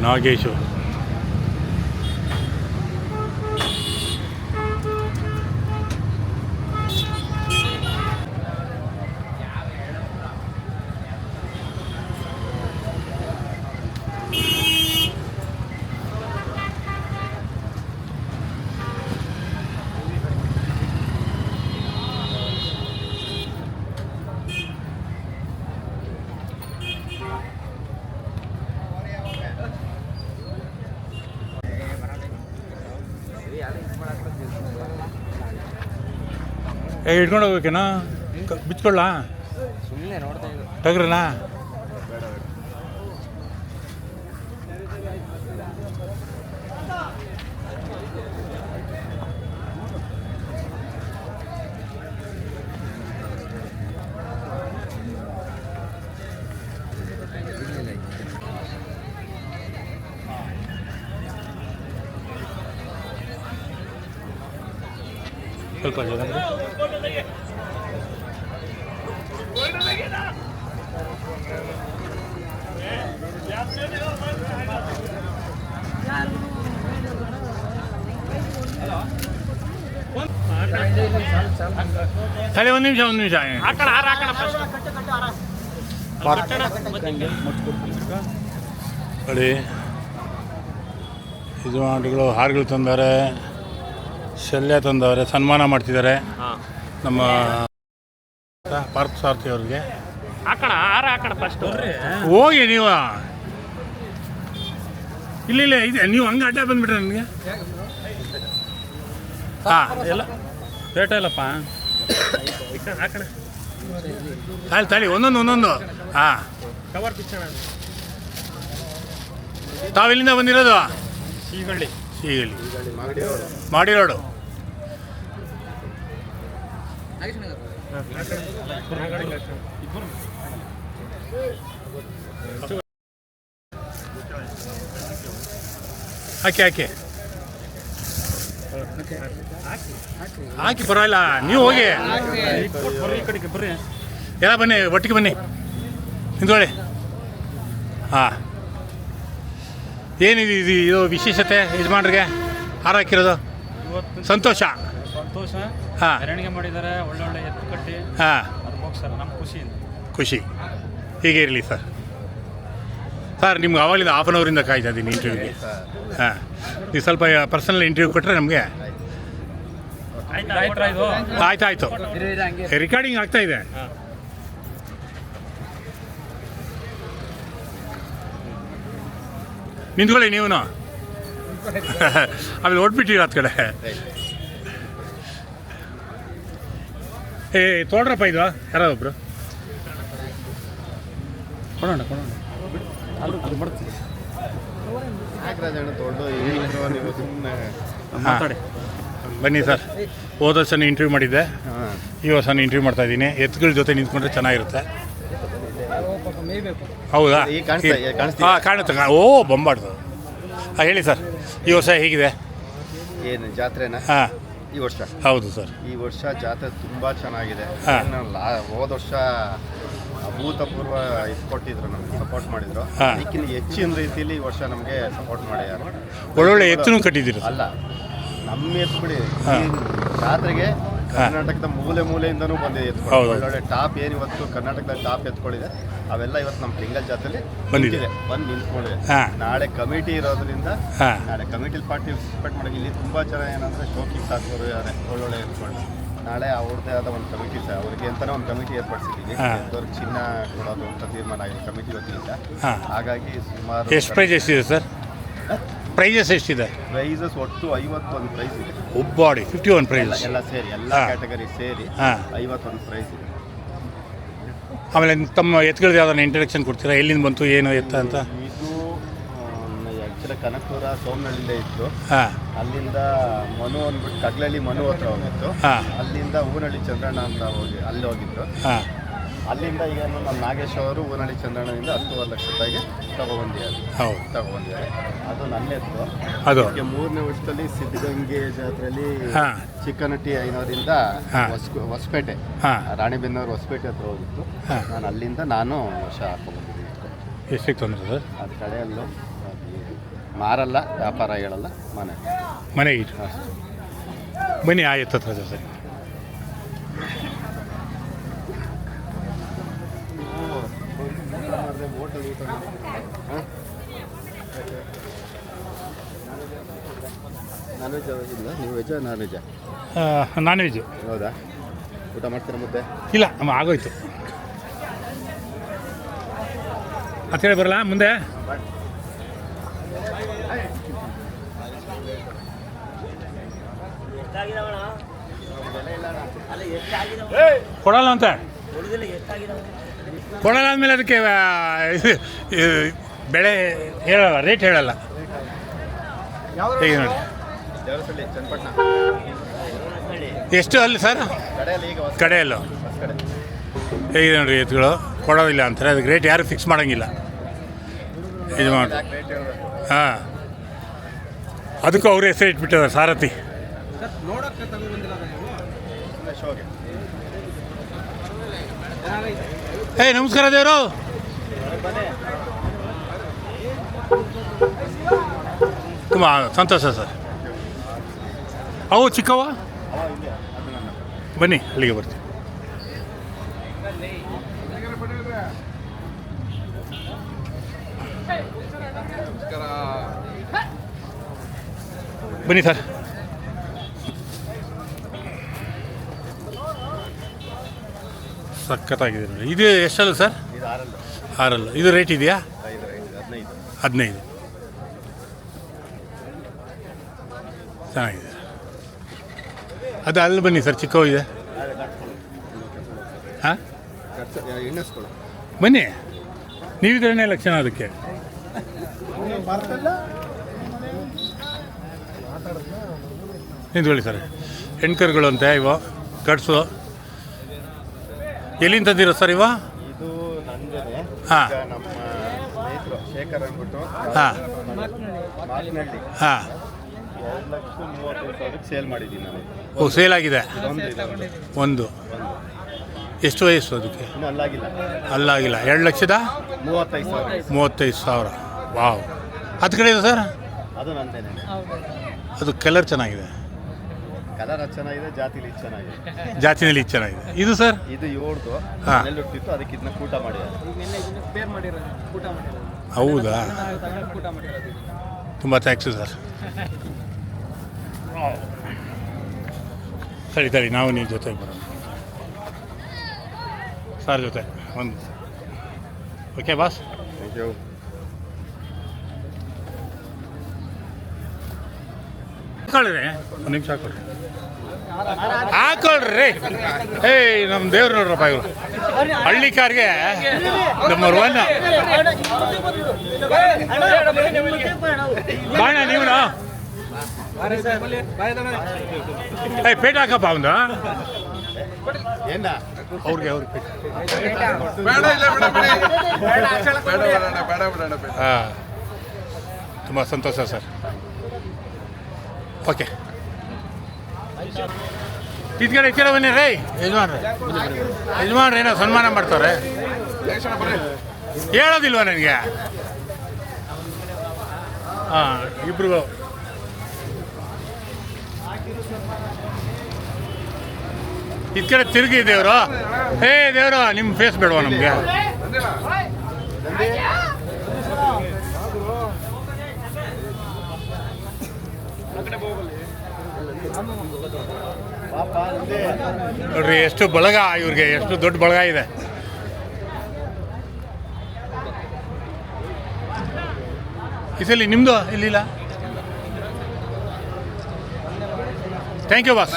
Nageshwar. ಏ ಇಟ್ಕೊಂಡು ಹೋಗ್ಬೇಕೇನೋ? ಬಿಚ್ಕೊಳ್ಳ? ಸುಮ್ಮನೆ ನೋಡ್ತಾ ಇದ್ದು. ಸ್ವಲ್ಪ ಸರಿ ಒಂದು ನಿಮಿಷ ಒಂದು ನಿಮಿಷ. ನೋಡಿ ಆಟಗಳು ಹಾರಗಳು ತಂದವ್ರೆ ಶಲ್ಯ ತಂದವರೆ ಸನ್ಮಾನ ಮಾಡ್ತಿದ್ದಾರೆ. ನಮ್ಮ ಪಾರ್ಥ ಸಾರಥಿ ಅವ್ರಿಗೆ. ಹಾಕಣ ಹಾರ ಹಾಕಣ ಫಸ್ಟ್ ಹೋಗಿ ನೀವು. ಇಲ್ಲ ಇಲ್ಲ ಇದೆ ನೀವು ಹಂಗೆ ಅಡ್ಡ ಬಂದ್ಬಿಟ್ರೆ ನನಗೆ ಹಾಂ. ಎಲ್ಲ ಪೇಟ ಇಲ್ಲಪ್ಪ. ಹಾಕಣ ತಾಳಿ ತಾಳಿ ಒಂದೊಂದು ಒಂದೊಂದು. ಹಾಂ. ಕವರ್ ಪಿಚ್ಚಣ ತಾವೆಲ್ಲಿಂದ ಬಂದಿರೋದು? ಸೀಗಳ್ಳಿ ಮಾಡಿ ನೋಡು ಹಾಕಿ ಹಾಕಿ. ಹಾಕಿ, ಪರವಾಗಿಲ್ಲ. ನೀವು ಹೋಗಿ. ಎಲ್ಲ ಬನ್ನಿ, ಒಟ್ಟಿಗೆ ಬನ್ನಿ. ನಿಂತ್ಕೊಳ್ಳಿ. ಹಾಂ. ಏನಿದೆ ಇದು ಇದು ವಿಶೇಷತೆ ಯಜಮಾನ್ರಿಗೆ? ಹಾರಾಕಿರೋದು? ಇವತ್ತು ಸಂತೋಷ? ಸಂತೋಷ. ಹಾ. ಮೆರವಣಿಗೆ ಮಾಡಿದ್ದಾರೆ ಒಳ್ಳೊಳ್ಳೆ ಎತ್ತು ಕಟ್ಟಿ. ಹಾಂ. ಅದು ಹೋಗ್ಸರ್ ನಮ್ಮ ಖುಷಿಯಿಂದ ಖುಷಿ ಹೀಗೆ ಇರಲಿ ಸರ್. ಸರ್ ನಿಮ್ಗೆ ಅವಾಗಲಿಂದ ಹಾಫ್ ಆನ್ ಅವರಿಂದ ಕಾಯ್ತಾ ಇದ್ದೀನಿ ಇಂಟರ್ವ್ಯೂಗೆ ಹಾಂ. ನೀವು ಸ್ವಲ್ಪ ಪರ್ಸನಲ್ ಇಂಟರ್ವ್ಯೂ ಕೊಟ್ಟರೆ ನಮಗೆ? ಆಯ್ತಾ ಇದು ಆಯ್ತು ಆಯಿತು. ರೆಕಾರ್ಡಿಂಗ್ ಆಗ್ತಾ ಇದೆ. ನಿಂತ್ಕೊಳ್ಳಿ ನೀವು ಆಮೇಲೆ ಹೊಟ್ಬಿಟ್ಟಿರ ಹತ್ತು ಕಡೆ. ಏ ತೋಡ್ರಪ್ಪ ಇದು ಯಾರೋ ಒಬ್ರು? ಕೊಡೋಣ ಕೊಡೋಣ. ಬನ್ನಿ ಸರ್. ಹೋದ ವರ್ಷ ಇಂಟರ್ವ್ಯೂ ಮಾಡಿದ್ದೆ. ಈ ವರ್ಷ ಇಂಟರ್ವ್ಯೂ ಮಾಡ್ತಾ ಇದ್ದೀನಿ. ಎತ್ತುಗಳ ಜೊತೆ ನಿಂತ್ಕೊಂಡ್ರೆ ಚೆನ್ನಾಗಿರುತ್ತೆ. ಹೌದಾ? ಈಗ ಕಾಣಿಸ್ತಾ ಇದೆ, ಕಾಣಿಸ್ತಿದೆ. ಹಾಂ ಕಾಣುತ್ತೆ ಕಾ- ಓ ಬೊಂಬಾಡ್ದು ಹಾಂ ಹೇಳಿ ಸರ್ ಈ ವರ್ಷ ಹೇಗಿದೆ? ಏನು ಜಾತ್ರೆನ? ಹಾಂ. ಈ ವರ್ಷ? ಹೌದು ಸರ್. ಈ ವರ್ಷ ಜಾತ್ರೆ ತುಂಬಾ ಚೆನ್ನಾಗಿದೆ. ಹಾ. ಲಾ ಹೋದ ವರ್ಷ ಅಭೂತಪೂರ್ವ ಇದು ಕೊಟ್ಟಿದ್ರು ನಮ್ಗೆ ಸಪೋರ್ಟ್ ಮಾಡಿದ್ರು. ಹಾ. ಅದಕ್ಕಿಂತ ಹೆಚ್ಚಿನ ರೀತಿಯಲ್ಲಿ ಈ ವರ್ಷ ನಮಗೆ ಸಪೋರ್ಟ್ ಮಾಡಿದ್ದಾರೆ ಒಳ್ಳೊಳ್ಳೆ ಎತ್ತುನು ಕಟ್ಟಿದ್ದೀರಿ ಸರ್? ಅಲ್ಲ ನಮ್ಮ ಎತ್ತು ಬಿಡಿ. ಈ ಜಾತ್ರೆಗೆ ಕರ್ನಾಟಕದ ಮೂಲೆ ಮೂಲೆಯಿಂದನೂ ಬಂದಿದೆ. ಒಳ್ಳೊಳ್ಳೆ ಟಾಪ್ ಏನು ಇವತ್ತು ಕರ್ನಾಟಕದ ಟಾಪ್ ಎತ್ಕೊಂಡಿದೆ ಅವೆಲ್ಲ ಇವತ್ತು ನಮ್ಮ ಲಿಂಗಲ್ ಜಾತ್ರೆಲಿ ಬಂದಿದೆ. ಬಂದು ನಿಂತ್ಕೊಂಡಿದೆ. ನಾಳೆ ಕಮಿಟಿ ಇರೋದ್ರಿಂದ ನಾಳೆ ಕಮಿಟಿಲಿ ಪಾರ್ಟಿಸಿಪೇಟ್ ಮಾಡಿ ಇಲ್ಲಿ ತುಂಬ ಜನ ಏನಂದ್ರೆ ಶೋಕಿಂಗ್ ಸಾಕೋರು ಇದ್ದಾರೆ ಒಳ್ಳೊಳ್ಳೆ ಎತ್ಕೊಂಡು. ನಾಳೆ ಅವ್ರದ್ದೇ ಆದ ಒಂದು ಕಮಿಟಿ ಸರ್ ಅವ್ರಿಗೆ ಅಂತಾನೆ ಒಂದು ಕಮಿಟಿ ಏರ್ಪಡಿಸಿದ್ದೀವಿ. ಅವ್ರಿಗೆ ಚಿನ್ನ ಕೊಡೋದು ಅಂತ ತೀರ್ಮಾನ ಆಗಿದೆ ಕಮಿಟಿ ವತಿಯಿಂದ. ಹಾಗಾಗಿ ಸುಮಾರು ಎಷ್ಟು ಪ್ರೈಸ್ ಎಷ್ಟಿದೆ ಸರ್? ಪ್ರೈಸಸ್ ಎಷ್ಟಿದೆ? ಪ್ರೈಸಸ್ ಒಟ್ಟು ಐವತ್ತೊಂದು ಪ್ರೈಸ್ ಇದೆ. ಒಬ್ಬಾಡಿ ಫಿಫ್ಟಿ ಒನ್ ಪ್ರೈಸಸ್ ಪ್ರೈಸ್ ಎಲ್ಲ ಸೇರಿ ಎಲ್ಲ ಹಾ. ಕ್ಯಾಟಗರಿ ಸೇರಿ ಹಾಂ. ಐವತ್ತೊಂದು ಪ್ರೈಸ್ ಇದೆ. ಆಮೇಲೆ ತಮ್ಮ ಎತ್ತುಗಳದ್ದು ಯಾವ್ದಾನ ಇಂಟ್ರಡಕ್ಷನ್ ಕೊಡ್ತೀರಾ? ಎಲ್ಲಿಂದ ಬಂತು ಏನು ಎತ್ತ ಅಂತ? ಇದು ಆ್ಯಕ್ಚುಲಿ ಕನಕಪುರ ಸೋಮನಹಳ್ಳಿಂದ ಇತ್ತು. ಹಾಂ. ಅಲ್ಲಿಂದ ಮನು ಅಂದ್ಬಿಟ್ಟು ಕಗ್ಲಳ್ಳಿ ಮನು ಹತ್ರ ಹೋಗಿತ್ತು. ಹಾಂ. ಅಲ್ಲಿಂದ ಊನಹಳ್ಳಿ ಚಂದ್ರಣ್ಣ ಅಂತ ಹೋಗಿ ಅಲ್ಲಿ ಹೋಗಿದ್ರು ಹಾಂ. ಅಲ್ಲಿಂದ ಈಗ ನಮ್ಮ ನಾಗೇಶ್ ಅವರು ಊನಹಳ್ಳಿ ಚಂದ್ರಣ್ಣದಿಂದ ಹತ್ತುವರೆ ಲಕ್ಷ ರೂಪಾಯಿಗೆ ತಗೊಬಂದಿದ್ದಾರೆ. ಹೌದು. ತಗೊಬಂದಿದ್ದಾರೆ. ಅದು ನನ್ನ ಹೆಸರು ಅದು. ಅದಕ್ಕೆ ಮೂರನೇ ವರ್ಷದಲ್ಲಿ ಸಿದ್ಧಗಂಗೆ ಜಾತ್ರೆಯಲ್ಲಿ ಹಾಂ. ಚಿಕ್ಕನಟ್ಟಿ ಐನೂರಿಂದ. ಹೊಸ ಹೊಸಪೇಟೆ ಹಾಂ. ರಾಣಿಬೆನ್ನೂರು ಹೊಸಪೇಟೆ ಹತ್ರ ಹೋಗಿತ್ತು. ನಾನು ಅಲ್ಲಿಂದ ನಾನು ವರ್ಷ ಹಾಕೊಂಡ್ಬಂದಿದ್ದೀನಿ ಎಷ್ಟಕ್ಕೆ ತೊಂದರೆ ಸರ್? ಅದು ಕಡೆಯಲ್ಲೂ ಮಾರಲ್ಲ ವ್ಯಾಪಾರ ಹೇಳಲ್ಲ ಮನೆ. ಮನೆ ಇಟ್ಟು. ಬನ್ನಿ ಆಯ್ತು ಹತ್ರ ಜೊತೆ ನಾನ್ ವೆಜ್ ಇಲ್ಲ ನೀವು ವೆಜ್ಜಾ ನಾನ್ ವೆಜ್ಜಾ ನಾನ್ ವೆಜ್ಜು ಹೌದಾ? ಊಟ ಮಾಡ್ತೀರಾ ಮುದ್ದೆ? ಇಲ್ಲ ಅಮ್ಮ ಆಗೋಯ್ತು. ಹೇಳಿ ಬರಲ್ಲ ಮುಂದೆ? ಕೊಡಲ್ಲ ಅಂತ. ಕೊಡಲ್ಲ ಅಂದಮೇಲೆ ಅದಕ್ಕೆ ಬೆಳೆ ಹೇಳಲ್ಲ ರೇಟ್ ಹೇಳಲ್ಲ. ಈಗ ನೋಡಿ. ಎಷ್ಟು ಅಲ್ಲಿ ಸರ್? ಕಡೆಯಲ್ಲಿ ನೋಡಿರಿ ಹೇಗಿದೆ ನೋಡಿ ಎತ್ತುಗಳು ಕೊಡೋದಿಲ್ಲ ಅಂತಾರೆ. ಅದಕ್ಕೆ ರೇಟ್ ಯಾರು ಫಿಕ್ಸ್ ಮಾಡೋಂಗಿಲ್ಲ. ಇದು ಮಾಡಿ. ಹಾಂ. ಅದಕ್ಕೂ ಅವ್ರ ಹೆಸರು ಇಟ್ಬಿಟ್ಟಿದ್ದಾರೆ ಸಾರಥಿ. ಏಯ್ ನಮಸ್ಕಾರ ದೇವರು. ತುಂಬ ಸಂತೋಷ ಸರ್. ಅವು ಚಿಕ್ಕವ? ಬನ್ನಿ ಅಲ್ಲಿಗೆ ಬರ್ತೀವಿ ಬನ್ನಿ ಸರ್. ಸಖತ್ತಾಗಿದೆ ನೋಡಿ. ಇದು ಎಷ್ಟಲ್ಲ ಸರ್? ಇದು ಆರಲ್ಲ. ಆರಲ್ಲ. ಇದು ರೇಟ್ ಇದೆಯಾ? ಹದಿನೈದು. ಹದಿನೈದು. ಚೆನ್ನಾಗಿದೆ. ಅದು ಅಲ್ಲಿ ಬನ್ನಿ ಸರ್ ಚಿಕ್ಕವು ಇದೆ ಹಾಂ? ಬನ್ನಿ. ನೀವಿದ್ರೇ ಲಕ್ಷಣ ಅದಕ್ಕೆ. ನಿಂತ್ಕೊಳ್ಳಿ ಸರ್. ಹೆಣ್ಕರ್ಗಳು ಅಂತೆ ಇವು ಗಡ್ಸು ಎಲ್ಲಿಂದ ತಂದಿರೋ ಸರ್ ಇವ? ಇದು ನಂದೇನೆ ಹಾ. ಈಗ ನಮ್ಮ ಸ್ನೇಹಿತರು ಶೇಖರ್ ಅಂದ್ಬಿಟ್ಟು ಹಾಂ. ಮಾತನಾಡಿ ಹಾಂ. ಎರಡು ಲಕ್ಷ ಮೂವತ್ತೈದು ಸಾವಿರಕ್ಕೆ ಸೇಲ್ ಮಾಡಿದ್ದೀನಿ ನಾನು. ಓ ಸೇಲ್ ಆಗಿದೆ? ಒಂದು. ಎಷ್ಟು ವಯಸ್ಸು ಅದಕ್ಕೆ? ಇನ್ನೂ ಅಲ್ಲಾಗಿಲ್ಲ. ಅಲ್ಲಾಗಿಲ್ಲ. ಎರಡು ಲಕ್ಷದ? ಮೂವತ್ತೈದು ಸಾವಿರ. ಮೂವತ್ತೈದು ಸಾವಿರ. ವಾವ್. ಹತ್ತು ಕಡೆ ಇದೆ ಸರ್? ಅದು ನಂದೇನೆ ಅದು ಕಲರ್ ಚೆನ್ನಾಗಿದೆ. ಕಲರ್ ಚೆನ್ನಾಗಿದೆ ಜಾತಿಲಿ ಚೆನ್ನಾಗಿದೆ. ಜಾತಿನಲ್ಲಿ ಇದು ಚೆನ್ನಾಗಿದೆ. ಇದು ಸರ್? ಇದು ಏಳ್ದು ಹಾ. ಹುಟ್ಟಿತ್ತು ಅದಕ್ಕೆ ಇದನ್ನ ಕೂಟ ಮಾಡಿದ್ದಾರೆ ಹೌದಾ? ತುಂಬ ಥ್ಯಾಂಕ್ಸ್ ಸರ್. ಸರಿ ಸರಿ ನಾವು ನೀವು ಜೊತೆ ಬರೋಣ. ಸರ್ ಜೊತೆ ಒಂದು ಓಕೆ ಬಾಸ್ ಥ್ಯಾಂಕ್ ಯು ಹಾಕೊಳ್ರಿ. ಒಂದು ನಿಮಿಷ ಹಾಕೊಳ್ರಿ. ಹಾಕೊಳ್ರಿ. ಏಯ್ ನಮ್ಮ ದೇವ್ರು ನೋಡ್ರಪ್ಪ ಇವರು. ಹಳ್ಳಿ ಕಾರ್ಗೆ ನಂಬರ್ ಒನ್ ಬಾಣ ನೀವು ಏಯ್ ಪೇಟ ಹಾಕಪ್ಪ ಅವನು ಏನ ಅವ್ರಿಗೆ ಅವ್ರಿಗೆ ಪೇಟ. ಬೇಡ ಇಲ್ಲ ಬೇಡ. ಬೇಡ ಬೇಡ ಬೇಡ ಬೇಡ ಬೇಡ. ಹಾಂ. ತುಂಬ ಸಂತೋಷ ಸರ್. ಓಕೆ. ಇದ್ಕಡೆ ಇದ್ಕಡೆ ಬನ್ನಿ ರೈ. ಯಜಮಾನ್ರೆ ಯಜಮಾನ್ರೆ ಏನೋ ಸನ್ಮಾನ ಮಾಡ್ತಾರೆ ಹೇಳೋದಿಲ್ವ ನನಗೆ? ಹಾಂ ಇಬ್ರಿಗೂ ಇದ್ಕಡೆ ತಿರುಗಿ ದೇವರು. ಏ ದೇವರು ನಿಮ್ಮ ಫೇಸ್ ಬೇಡವಾ ನಮಗೆ? ನೋಡ್ರಿ ಎಷ್ಟು ಬಳಗ ಇವ್ರಿಗೆ ಎಷ್ಟು ದೊಡ್ಡ ಬಳಗ ಇದೆ. ಇಸಲಿ ನಿಮ್ದು? ನಿಮ್ಮದು ಇಲ್ಲಿಲ್ಲ ಥ್ಯಾಂಕ್ ಯು ಬಾಸ್